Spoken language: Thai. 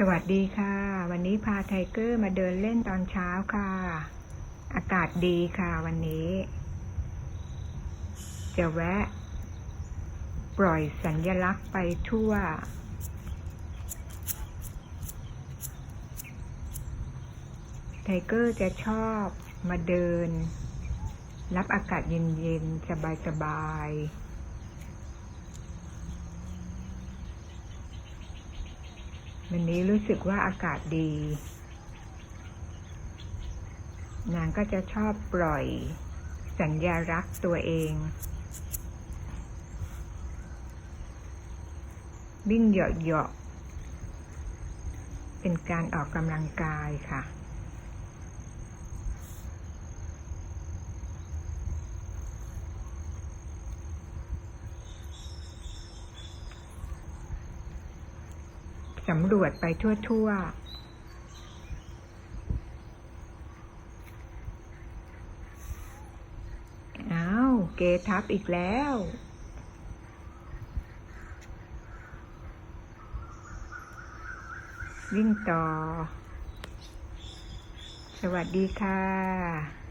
สวัสดีค่ะ วันนี้พาไทเกอร์มาเดินเล่นตอนเช้าค่ะ อากาศดีค่ะวันนี้ จะแวะ ปล่อยสัญญลักษณ์ไปทั่ว ไทเกอร์จะชอบมาเดิน รับอากาศเย็นๆ สบายๆ วันนี้รู้สึกว่าอากาศดี นางก็จะชอบปล่อยสัญญารักษ์ตัวเอง วิ่งเหยาะๆเป็นการออกกำลังกายค่ะ สำรวจไปทั่วๆอ้าวเกทับอีกแล้ว วิ่งต่อ สวัสดีค่ะ